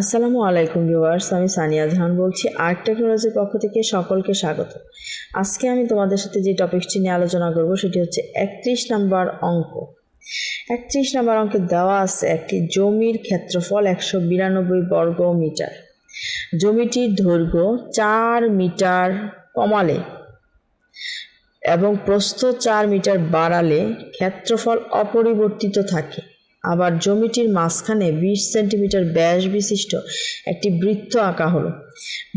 আসসালামু আলাইকুম ভিউয়ার্স, আমি সানিয়া জাহান বলছি, আর্ট টেকনোলজির পক্ষ থেকে সকলকে স্বাগত। আজকে আমি তোমাদের সাথে যে টপিকটি নিয়ে আলোচনা করব, সেটি হচ্ছে একত্রিশ নাম্বার অঙ্ক। একত্রিশ নাম্বার অঙ্কে দেওয়া আছে একটি জমির ক্ষেত্রফল একশো বিরানব্বই বর্গ মিটার। জমিটির দৈর্ঘ্য চার মিটার কমালে এবং প্রস্থ চার মিটার বাড়ালে ক্ষেত্রফল অপরিবর্তিত থাকে। আবার জমিটির মাঝখানে বিশ সেন্টিমিটার ব্যাস বিশিষ্ট একটি বৃত্ত আঁকা হলো।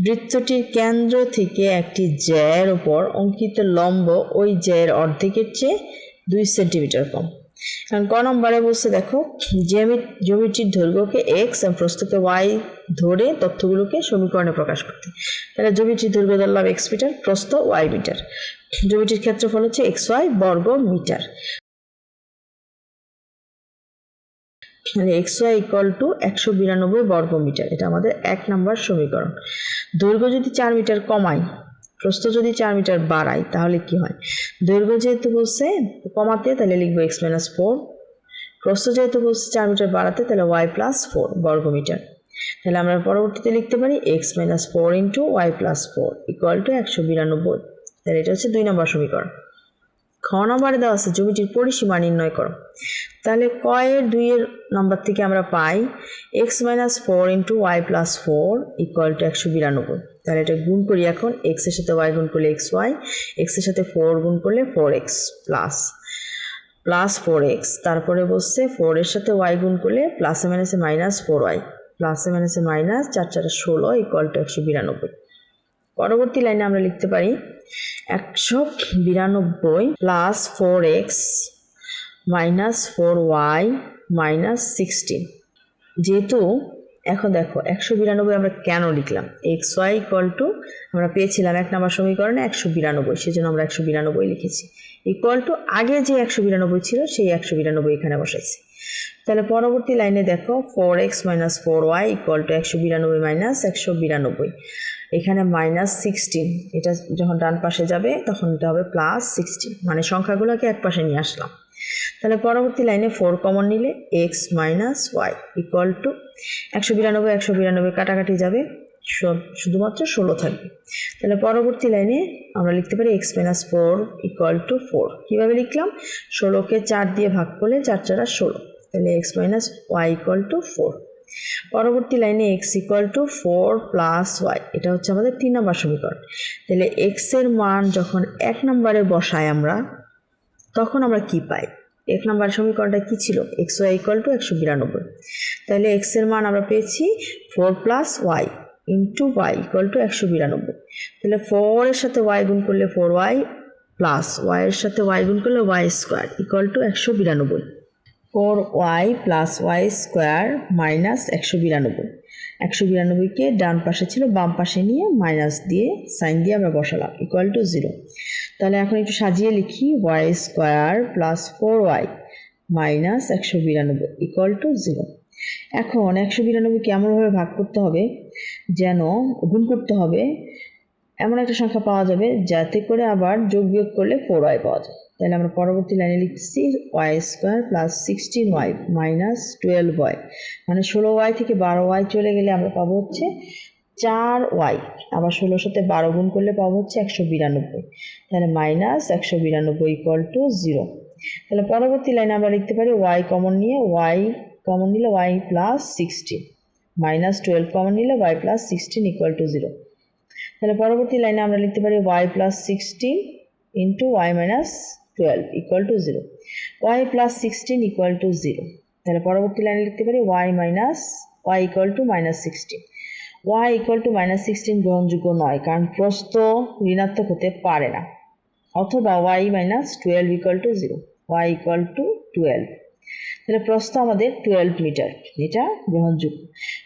বৃত্তটির কেন্দ্র থেকে একটি জ্যায়ের ওপর অঙ্কিত লম্ব ওই জ্যায়ের অর্ধেকের চেয়ে দুই সেন্টিমিটার কম। কারণ ক নম্বরে বলছে দেখো জমি জমিটির দৈর্ঘ্যকে এক্স এবং প্রস্থকে ওয়াই ধরে তথ্যগুলোকে সমীকরণে প্রকাশ করতে। তাহলে জমিটির দৈর্ঘ্য ধরলাম এক্স মিটার প্রস্থ ওয়াই মিটার জমিটির ক্ষেত্রফল হচ্ছে এক্স ওয়াই বর্গ মিটার মানে এক্স ওয়াই ইকুয়াল টু একশো বিরানব্বই বর্গ মিটার এটা আমাদের এক নম্বর সমীকরণ। দৈর্ঘ্য যদি চার মিটার কমাই, প্রস্থ যদি চার মিটার বাড়াই, তাহলে কি হয়? দৈর্ঘ্য যেহেতু বলছে কমাতে, তাহলে লিখব এক্স মাইনাস ফোর প্রস্থ যেহেতু বলছে চার মিটার বাড়াতে, তাহলে ওয়াই প্লাস ফোর বর্গ মিটার তাহলে আমরা পরবর্তীতে লিখতে পারি X minus four into Y plus four equal to একশো বিরানব্বই। তাহলে এটা হচ্ছে দুই নম্বর সমীকরণ। খ নম্বরে দেওয়া আছে, জমিটির পরিসীমা নির্ণয় করো। তাহলে কয়ের দুইয়ের নম্বর থেকে আমরা পাই X minus four into Y plus four equal to একশো বিরানব্বই। তাহলে এটা গুণ করি এখন এক্সের সাথে ওয়াই গুণ করলে এক্স ওয়াই এক্সের সাথে ফোর গুণ করলে four x plus plus four x তারপরে বসছে ফোর এর সাথে ওয়াই গুণ করলে প্লাসে মাইনাসে মাইনাস ফোর ওয়াই প্লাসে মাইনাসে মাইনাস চার চারে ষোলো ইকুয়াল টু একশো বিরানব্বই। পরবর্তী লাইনে আমরা লিখতে পারি একশো বিরানব্বই plus four x minus four y minus sixteen যেহেতু, এখন দেখো, একশো বিরানব্বই আমরা কেন লিখলাম? এক্স ওয়াই ইকুয়াল টু আমরা পেয়েছিলাম এক নম্বর সমীকরণে একশো বিরানব্বই, সেজন্য আমরা একশো বিরানব্বই লিখেছি। ইকুয়াল টু আগে যে একশো বিরানব্বই ছিল, সেই একশো বিরানব্বই এখানে বসাইছি। তাহলে পরবর্তী লাইনে দেখো four x minus four y equal to একশো বিরানব্বই মাইনাস একশো বিরানব্বই। এখানে মাইনাস সিক্সটিন এটা যখন ডান পাশে যাবে, তখন এটা হবে প্লাস সিক্সটিন মানে সংখ্যাগুলোকে এক পাশে নিয়ে আসলাম। তাহলে পরবর্তী লাইনে ফোর কমন নিলে x minus y equal to একশো বিরানব্বই একশো বিরানব্বই কাটাকাটি যাবে। শুধুমাত্র ষোলো থাকবে। তাহলে পরবর্তী লাইনে আমরা লিখতে পারি x minus four equal to four কীভাবে লিখলাম? ষোলোকে চার দিয়ে ভাগ করলে চার চারা ষোলো। তাহলে x minus y equal to four পরবর্তী লাইনে x equal to four plus y এটা হচ্ছে আমাদের তিন নম্বর সমীকরণ। তাহলে এক্সের মান যখন এক নম্বরে বসাই আমরা, তখন আমরা কি পাই? এক নম্বর সমীকরণটা কি ছিল? এক্স ওয়াই ইকুয়াল টু একশো বিরানব্বই। তাহলে এক্সের মান আমরা পেয়েছি four plus y into y equal to একশো বিরানব্বই। তাহলে ফোরের সাথে ওয়াই গুণ করলে ফোর ওয়াই প্লাস ওয়াইয়ের সাথে ওয়াই গুণ করলে ওয়াই স্কোয়ার ইকুয়াল টু একশো বিরানব্বই। Four y plus y square minus একশো বিরানব্বই। একশো বিরানব্বইকে ডান পাশে ছিল, বাম পাশে নিয়ে মাইনাস দিয়ে সাইন দিয়ে আমরা বসালাম ইকুয়াল টু জিরো তাহলে এখন একটু সাজিয়ে লিখি, y square plus four y minus একশো বিরানব্বই ইকুয়াল টু জিরো এখন একশো বিরানব্বইকে এমনভাবে ভাগ করতে হবে যেন, গুণ করতে হবে, এমন একটা সংখ্যা পাওয়া যাবে যাতে করে আবার যোগ বিয়োগ করলে ফোর ওয়াই পাওয়া যায়। তাহলে আমরা পরবর্তী লাইনে লিখছি y square plus sixteen y minus twelve y মানে ষোলো ওয়াই থেকে বারো ওয়াই চলে গেলে আমরা পাবো হচ্ছে চার ওয়াই আবার ষোলোর সাথে বারো গুণ করলে পাবো হচ্ছে একশো বিরানব্বই। তাহলে মাইনাস একশো বিরানব্বই ইকুয়াল টু জিরো তাহলে পরবর্তী লাইনে আমরা লিখতে পারি ওয়াই কমন নিয়ে ওয়াই কমন নিলে y plus sixteen minus twelve common নিলে y plus sixteen equal to zero তাহলে পরবর্তী লাইনে আমরা লিখতে পারি y plus sixteen into y minus twelve equal to zero y plus sixteen equal to zero তাহলে পরবর্তী লাইনে লিখতে পারি y minus y equal to minus sixteen y equal to minus sixteen গ্রহণযোগ্য নয়, কারণ প্রস্থ ঋণাত্মক হতে পারে না। অথবা y minus twelve equal to zero y equal to twelve তাহলে প্রস্থ আমাদের টুয়েলভ মিটার এটা গ্রহণযোগ্য।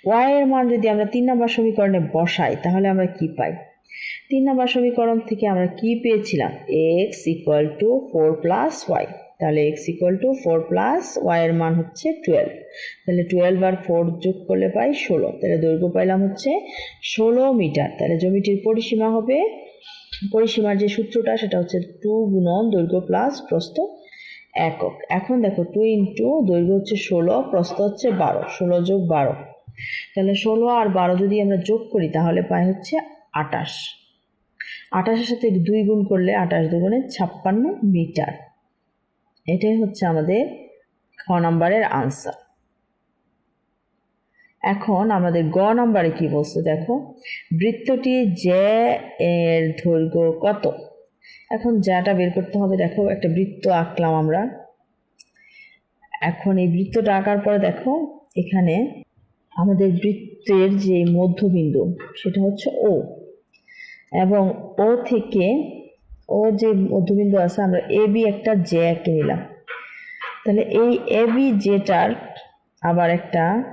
ওয়াই এর মান যদি আমরা তিন নম্বর সমীকরণে বসাই, তাহলে আমরা কি পাই? তিন নম্বর সমীকরণ থেকে আমরা কি পেয়েছিলাম? X equal to four plus y তাহলে x equal to four plus ওয়াইয়ের মান হচ্ছে টুয়েলভ তাহলে টুয়েলভ আর ফোর যোগ করলে পাই ষোলো। তাহলে দৈর্ঘ্য পাইলাম হচ্ছে ষোলো মিটার। তাহলে জমিটির পরিসীমা হবে, পরিসীমার যে সূত্রটা সেটা হচ্ছে টু গুণন দৈর্ঘ্য প্লাস প্রস্থ একক। এখন দেখো টু ইন্টু দৈর্ঘ্য হচ্ছে ষোলো, প্রস্থ হচ্ছে বারো। ষোলো যোগ বারো। তাহলে ষোলো আর বারো যদি আমরা যোগ করি তাহলে পাই হচ্ছে আটাশ। আটাশের সাথে দুই গুণ করলে আটাশ দুগুণে ছাপ্পান্ন মিটার। এটাই হচ্ছে আমাদের খ নম্বরের আনসার এখন আমাদের গ নাম্বারে কি বলছে দেখো? বৃত্তটি যে এর দৈর্ঘ্য কত? এখন যাটা বের করতে হবে, দেখো, একটা বৃত্ত আঁকলাম আমরা। এখন এই বৃত্তটা আঁকার পরে দেখো, এখানে আমাদের বৃত্তের যে মধ্যবিন্দু, সেটা হচ্ছে ও এবং ও থেকে ও যে মধ্যবিন্দু আছে, আমরা এ, বি একটা জে এঁকে নিলাম। তাহলে এই এ, বি জেটার আবার একটা,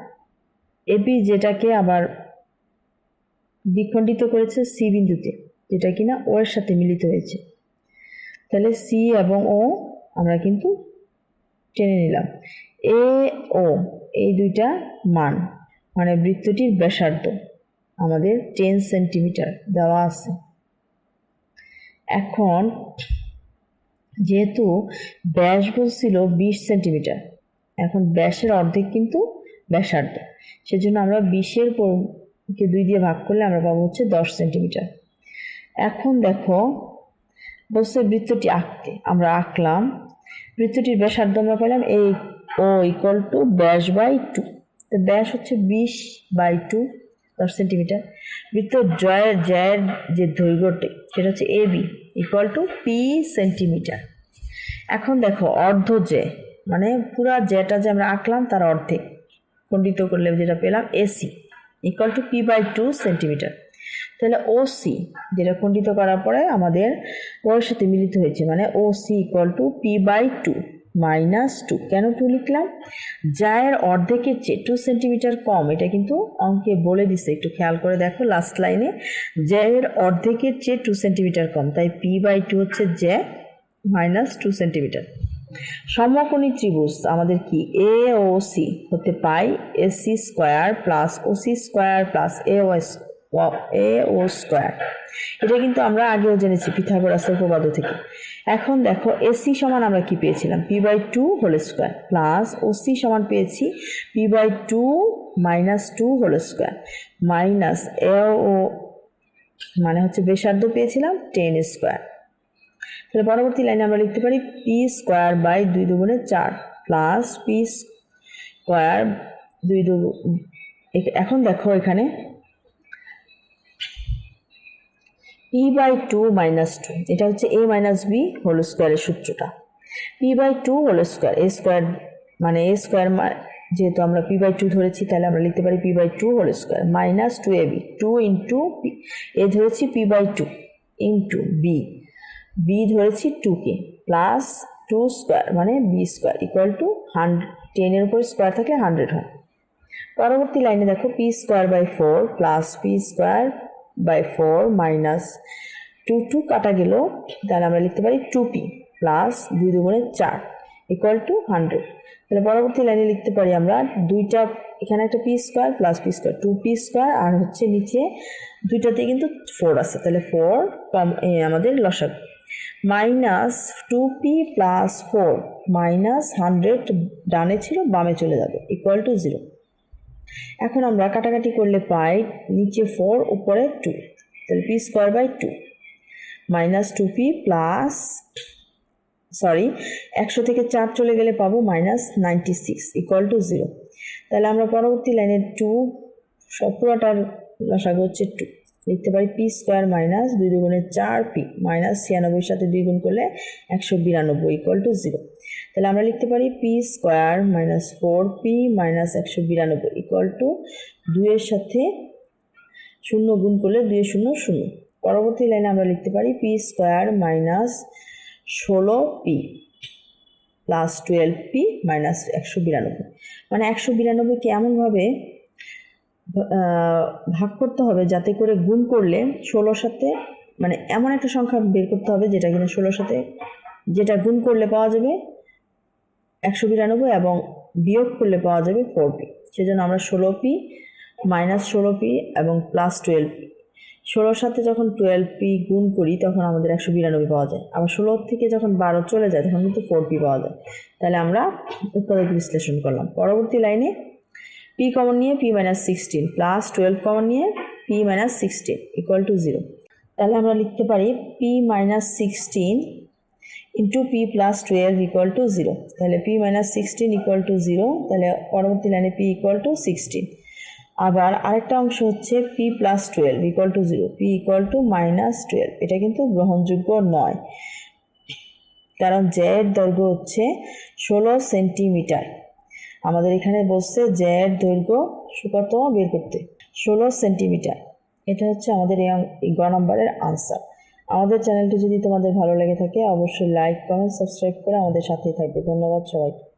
এ, বি যেটাকে আবার দ্বিখণ্ডিত করেছে সি বিন্দুতে, যেটা কিনা ও এর সাথে মিলিত হয়েছে। তাহলে সি এবং ও আমরা কিন্তু টেনে নিলাম। এ, ও, এই দুইটা মান মানে বৃত্তটির ব্যাসার্ধ। আমাদের টেন সেন্টিমিটার দেওয়া আছে। এখন যেহেতু ব্যাস বলছিল বিশ সেন্টিমিটার এখন ব্যাসের অর্ধেক কিন্তু ব্যাসার্ধ। সেজন্য আমরা বিশের কে দুই দিয়ে ভাগ করলে আমরা পাবো হচ্ছে দশ সেন্টিমিটার এখন দেখো, বলছে বৃত্তটি আঁকতে। আমরা আঁকলাম। বৃত্তটির ব্যাসার্ধ আমরা পেলাম এই ও ইকুয়াল টু ব্যাস বাই টু তো ব্যাস হচ্ছে বিশ বাই টু দশ সেন্টিমিটার। বৃত্ত জয়ের জয়ের যে দৈর্ঘ্যটি, সেটা হচ্ছে A B equal to P centimetre এখন দেখো, অর্ধ জে মানে পুরা জেটা যে আমরা আঁকলাম, তার অর্ধেক। খণ্ডিত করলে যেটা পেলাম AC equal to P by two centimetre তাহলে ও সি যেটা খণ্ডিত করার পরে আমাদের ওর সাথে মিলিত হয়েছে মানে O C equal to P by two minus two. কেন টু লিখলাম? যায়ের অর্ধেকের চেয়ে টু সেন্টিমিটার কম, এটা কিন্তু অঙ্কে বলে দিছে, একটু খেয়াল করে দেখো লাস্ট লাইনে জ্যায়ের অর্ধেকের চেয়ে টু সেন্টিমিটার কম, তাই পি বাই টু হচ্ছে জ্যা মাইনাস টু সেন্টিমিটার সমকোণী ত্রিভুজ, আমাদের কি? এ ও সি হতে পাই AC square plus OC square plus A O A O square এটা কিন্তু আমরা আগেও জেনেছি, পিথাগোরাসের উপপাদ্য থেকে। এখন দেখো এসি সমান আমরা কি পেয়েছিলাম? P by two whole square plus OC সমান পেয়েছি P by two minus two whole square minus A O মানে হচ্ছে বেসার্ধ পেয়েছিলাম টেন স্কোয়ার তাহলে পরবর্তী লাইনে আমরা লিখতে পারি পি স্কোয়ার বাই দুই দুগুণে চার প্লাস পি স্কোয়ার দুই দু এখন দেখো এখানে P by two minus two এটা হচ্ছে এ মাইনাস বি হোল স্কোয়ারের সূত্রটা। P by two whole square A square মানে এ স্কোয়ার যেহেতু আমরা পি বাই টু ধরেছি, তাহলে আমরা লিখতে পারি P by two whole square minus two A B two into A ধরেছি P by two into B B ধরেছি টুকে প্লাস টু স্কোয়ার মানে B square equal to hundred টেনের উপর স্কোয়ার থাকলে হান্ড্রেড হয়। পরবর্তী লাইনে দেখো P square by four plus P square by four minus two two কাটা গেল, তাহলে আমরা লিখতে পারি টু পি প্লাস দুই দুগুণে চার ইকুয়াল টু হান্ড্রেড তাহলে পরবর্তী লাইনে লিখতে পারি আমরা দুইটা, এখানে একটা P square plus P square two P square আর হচ্ছে নিচে দুইটাতে কিন্তু ফোর আছে। তাহলে ফোর আমাদের লসাগু। Minus two P plus four minus hundred ডানে ছিল, বামে চলে যাবে ইকুয়াল টু জিরো এখন আমরা কাটাকাটি করলে পাই নিচে ফোর উপরে টু তাহলে P square by two minus two P plus sorry একশো থেকে চার চলে গেলে পাবো minus ninety six equal to zero তাহলে আমরা পরবর্তী লাইনে টু সব পুরোটার আশা হচ্ছে টু লিখতে পারি পি স্কোয়ার মাইনাস দুই দুগুণে চার পি মাইনাস ছিয়ানব্বইয়ের সাথে দুই গুণ করলে একশো বিরানব্বই ইকুয়াল টু জিরো তাহলে আমরা লিখতে পারি P square minus four P minus একশো বিরানব্বই ইকুয়াল টু দুইয়ের সাথে শূন্য গুণ করলে দুই শূন্য শূন্য। পরবর্তী লাইনে আমরা লিখতে পারি পি স্কোয়ার মাইনাস ষোলো P plus twelve P minus একশো বিরানব্বই। মানে একশো বিরানব্বইকে এমনভাবে ভাগ করতে হবে যাতে করে গুণ করলে ষোলোর সাথে মানে এমন একটা সংখ্যা বের করতে হবে যেটা কিনা ষোলোর সাথে, যেটা গুণ করলে পাওয়া যাবে একশো বিরানব্বই এবং বিয়োগ করলে পাওয়া যাবে ফোর পি সেজন্য আমরা ষোলো পি মাইনাস ষোলো পি এবং প্লাস টুয়েলভ পি ষোলোর সাথে যখন টুয়েলভ পি গুণ করি তখন আমাদের একশো বিরানব্বই পাওয়া যায়। আবার ষোলোর থেকে যখন বারো চলে যায় তখন কিন্তু ফোর পি পাওয়া যায়। তাহলে আমরা উৎপাদক বিশ্লেষণ করলাম। পরবর্তী লাইনে পি কমন নিয়ে P minus sixteen plus twelve common নিয়ে P minus sixteen equal to zero তাহলে আমরা লিখতে পারি P minus sixteen into P plus twelve equal to zero তাহলে P minus sixteen equal to zero তাহলে পরবর্তী লাইনে পি ইকুয়াল টু সিক্সটিন আবার আরেকটা অংশ হচ্ছে P plus twelve equal to zero P equal to minus twelve এটা কিন্তু গ্রহণযোগ্য নয়। কারণ জ্যায়ের দৈর্ঘ্য হচ্ছে ষোলো সেন্টিমিটার আমাদের এখানে বলছে জ্যার দৈর্ঘ্য সুকত বের করতে। ষোলো সেন্টিমিটার। এটা হচ্ছে আমাদের এই গ নম্বরের আনসার আমাদের চ্যানেলটি যদি তোমাদের ভালো লেগে থাকে, অবশ্যই লাইক কমেন্ট সাবস্ক্রাইব করে আমাদের সাথেই থাকবে। ধন্যবাদ সবাইকে।